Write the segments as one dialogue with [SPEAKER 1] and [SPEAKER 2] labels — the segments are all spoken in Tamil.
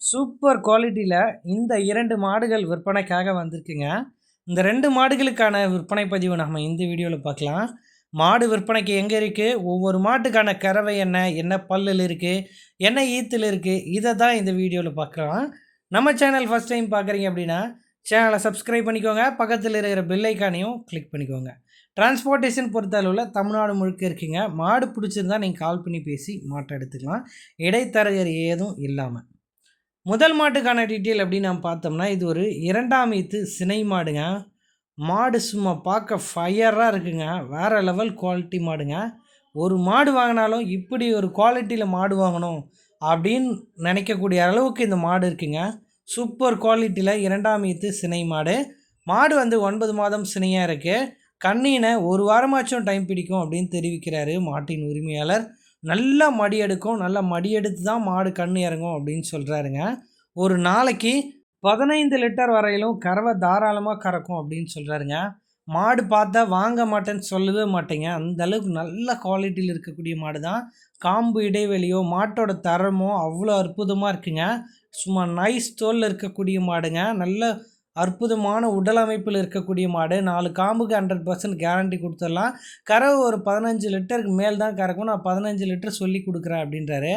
[SPEAKER 1] சூப்பர் குவாலிட்டியில் இந்த இரண்டு மாடுகள் விற்பனைக்காக வந்திருக்குங்க. இந்த ரெண்டு மாடுகளுக்கான விற்பனை பதிவு நம்ம இந்த வீடியோவில் பார்க்கலாம். மாடு விற்பனைக்கு எங்கே இருக்குது ஒவ்வொரு மாட்டுக்கான கறவை என்ன? என்ன பல்லில் இருக்குது என்ன ஈத்தில் இருக்குது இதை தான் இந்த வீடியோவில் பார்க்கலாம். நம்ம சேனல் ஃபஸ்ட் டைம் பார்க்குறீங்க அப்படின்னா சேனலை சப்ஸ்கிரைப் பண்ணிக்கோங்க. பக்கத்தில் இருக்கிற பில்லைக்கானையும் கிளிக் பண்ணிக்கோங்க. டிரான்ஸ்போர்ட்டேஷன் பொறுத்தளவில் தமிழ்நாடு முழுக்க இருக்குங்க. மாடு பிடிச்சிருந்தா நீங்கள் கால் பண்ணி பேசி மாட்டை எடுத்துக்கலாம். இடைத்தரகர் ஏதும் இல்லாமல் முதல் மாட்டுக்கான டீட்டெயில் அப்படின்னு நம்ம பார்த்தோம்னா இது ஒரு இரண்டாம் ஈத்து சினை மாடுங்க. மாடு சும்மா பார்க்க ஃபயராக இருக்குங்க. வேறு லெவல் குவாலிட்டி மாடுங்க. ஒரு மாடு வாங்கினாலும் இப்படி ஒரு குவாலிட்டியில் மாடு வாங்கணும் அப்படின்னு நினைக்கக்கூடிய அளவுக்கு இந்த மாடு இருக்குங்க. சூப்பர் குவாலிட்டியில் இரண்டாம் ஈத்து சினை மாடு. மாடு வந்து ஒன்பது மாதம் சினையாக இருக்குது கண்ணினை ஒரு வாரமாச்சும் டைம் பிடிக்கும் அப்படின்னு தெரிவிக்கிறாரு மாட்டின் உரிமையாளர். நல்லா மடி எடுக்கும் நல்லா மடி எடுத்து தான் மாடு கண் இறங்கும் அப்படின்னு சொல்கிறாருங்க ஒரு நாளைக்கு பதினைந்து லிட்டர் வரையிலும் கறவை தாராளமாக கறக்கும் அப்படின்னு சொல்கிறாருங்க மாடு பார்த்தா வாங்க மாட்டேன்னு சொல்லவே மாட்டேங்க. அந்த அளவுக்கு நல்ல குவாலிட்டியில் இருக்கக்கூடிய மாடு தான். காம்பு இடைவெளியோ மாட்டோட தரமோ அவ்வளோ அற்புதமாக இருக்குங்க. சும்மா நைஸ் தோலில் இருக்கக்கூடிய மாடுங்க. நல்ல அற்புதமான உடல் அமைப்பில் இருக்கக்கூடிய மாடு. நாலு காம்புக்கு ஹண்ட்ரட் பர்சன்ட் கேரண்டி கொடுத்துடலாம். கறவை ஒரு பதினஞ்சு லிட்டருக்கு மேல் தான் கறக்கும். நான் பதினஞ்சு லிட்டர் சொல்லி கொடுக்குறேன் அப்படின்றாரு.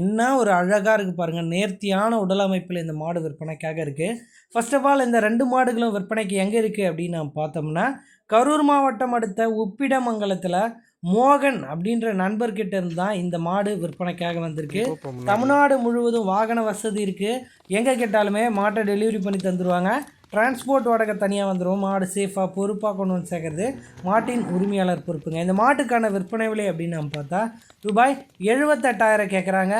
[SPEAKER 1] என்ன ஒரு அழகாக இருக்குது பாருங்கள் நேர்த்தியான உடல் அமைப்பில் இந்த மாடு விற்பனைக்காக இருக்குது ஃபர்ஸ்ட் ஆஃப் ஆல் இந்த ரெண்டு மாடுகளும் விற்பனைக்கு எங்கே இருக்குது அப்படின்னு நம்ம பார்த்தோம்னா கரூர் மாவட்டம் அடுத்த உப்பிடமங்கலத்தில் மோகன் அப்படின்ற நண்பர்கிட்ட இருந்து தான் இந்த மாடு விற்பனைக்காக வந்திருக்கு. தமிழ்நாடு முழுவதும் வாகன வசதி இருக்குது எங்கே கேட்டாலுமே மாட்டை டெலிவரி பண்ணி தந்துடுவாங்க டிரான்ஸ்போர்ட் வாடகை தனியாக வந்துடும் மாடு சேஃபாக பொறுப்பாக கொண்டு வந்து சேர்க்கறது. மாட்டின் உரிமையாளர் பொறுப்புங்க. இந்த மாட்டுக்கான விற்பனை விலை அப்படின்னு நம்ம பார்த்தா ரூபாய் எழுபத்தெட்டாயிரம் கேட்குறாங்க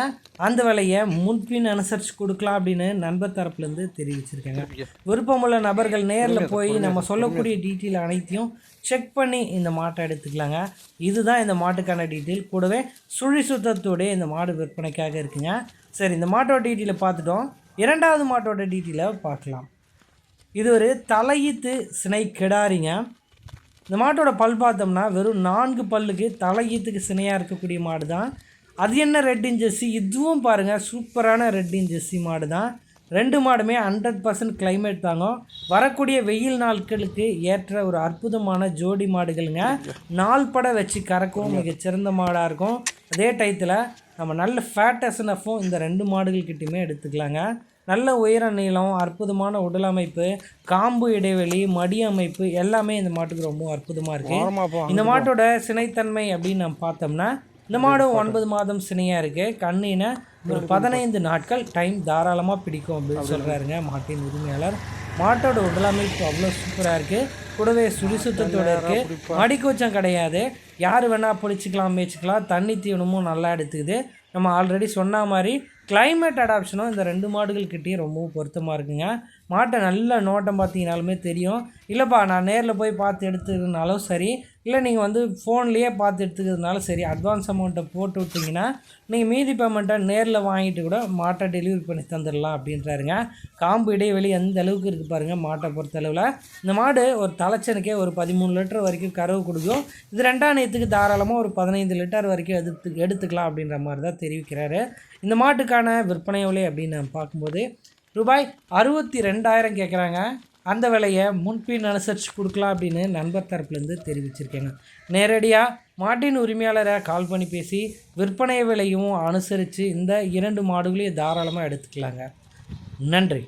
[SPEAKER 1] அந்த விலையை முன்பின் அனுசரித்து கொடுக்கலாம் அப்படின்னு நண்பர் தரப்புலேருந்து தெரிவிச்சிருக்காங்க. விருப்பமுள்ள நபர்கள் நேரில் போய் நம்ம சொல்லக்கூடிய டீட்டெயில் அனைத்தையும் செக் பண்ணி இந்த மாட்டை எடுத்துக்கலாங்க. இதுதான் இந்த மாட்டுக்கான டீட்டெயில் கூடவே சுழி சுத்தத்தோடைய இந்த மாடு விற்பனைக்காக இருக்குங்க. சரி இந்த மாட்டோட டீட்டெயிலை பார்த்துட்டோம். இரண்டாவது மாட்டோட டீட்டெயிலை பார்க்கலாம். இது ஒரு தலையீத்து சினை கிடாரிங்க இந்த மாட்டோட பல் பார்த்தோம்னா வெறும் நான்கு பல்லுக்கு தலையீத்துக்கு சினையாக இருக்கக்கூடிய மாடு தான் அது என்ன ரெட் இன்ஜெஸ்ஸி இதுவும் பாருங்கள் சூப்பரான ரெட் இன்ஜெஸ்ஸி மாடு தான் ரெண்டு மாடுமே ஹண்ட்ரட் பர்சன்ட் கிளைமேட் தாங்கும் வரக்கூடிய வெயில் நாட்களுக்கு ஏற்ற ஒரு அற்புதமான ஜோடி மாடுகளுங்க. நாள் பட வச்சு கறக்கவும் மிகச்சிறந்த மாடாக இருக்கும். அதே டயத்தில் நம்ம நல்ல ஃபேட்டஸ்னஃபும் இந்த ரெண்டு மாடுகள்கிட்டையுமே எடுத்துக்கலாங்க. நல்ல உயர நீளம் அற்புதமான உடல் அமைப்பு காம்பு இடைவெளி மடி அமைப்பு எல்லாமே இந்த மாட்டுக்கு ரொம்ப அற்புதமாக இருக்குது இந்த மாட்டோட சினைத்தன்மை அப்படின்னு நம்ம பார்த்தோம்னா இந்த மாடு ஒன்பது மாதம் சினையாக இருக்குது கண்ணின ஒரு பதினைந்து நாட்கள் டைம் தாராளமாக பிடிக்கும் அப்படின்னு சொல்கிறாருங்க மாட்டின் உரிமையாளர். மாட்டோட உடலமைப்பு அவ்வளோ சூப்பராக இருக்குது கூடவே சுழிசுத்தத்தோடு இருக்குது மடிக்கூச்சம் கிடையாது. யார் வேணால் பிடிச்சிக்கலாம் மேய்ச்சிக்கலாம் தண்ணி தீவனமும் நல்லா எடுத்துக்குது. நம்ம ஆல்ரெடி சொன்ன மாதிரி கிளைமேட் அடாப்ஷனும் இந்த ரெண்டு மாடுகள்கிட்டையும் ரொம்பவும் பொருத்தமாக இருக்குங்க. மாட்டை நல்ல நோட்டம் பார்த்தீங்கனாலுமே தெரியும். இல்லைப்பா நான் நேரில் போய் பார்த்து எடுத்துக்கிறதுனாலும் சரி இல்லை நீங்கள் வந்து ஃபோன்லேயே பார்த்து எடுத்துக்கிறதுனாலும் சரி அட்வான்ஸ் அமௌண்ட்டை போட்டு விட்டிங்கன்னா நீங்கள் மீதி பேமெண்ட்டை நேரில் வாங்கிட்டு கூட மாட்டை டெலிவரி பண்ணி தந்துடலாம் அப்படின்றாருங்க. காம்பு இடைவெளி எந்த அளவுக்கு இருக்குது பாருங்கள் மாட்டை பொறுத்தளவில். இந்த மாடு ஒரு தலைச்சனுக்கே ஒரு பதிமூணு லிட்டர் வரைக்கும் கறவு கொடுக்கும். இது ரெண்டாம் நேரத்துக்கு தாராளமாக ஒரு பதினைந்து லிட்டர் வரைக்கும் எடுத்து எடுத்துக்கலாம் அப்படின்ற மாதிரி தான் தெரிவிக்கிறாரு. இந்த மாட்டுக்கான விற்பனை விலை அப்படின்னு பார்க்கும்போது ரூபாய் அறுபத்தி ரெண்டாயிரம் கேட்குறாங்க. அந்த விலையை முன்பின் அனுசரித்து கொடுக்கலாம் அப்படின்னு நண்பர் தரப்புலேருந்து தெரிவிச்சிருக்கேங்க. நேரடியாக மாட்டின் உரிமையாளரை கால் பண்ணி பேசி விற்பனை விலையும் அனுசரித்து இந்த இரண்டு மாடுகளையும் தாராளமாக எடுத்துக்கலாங்க. நன்றி.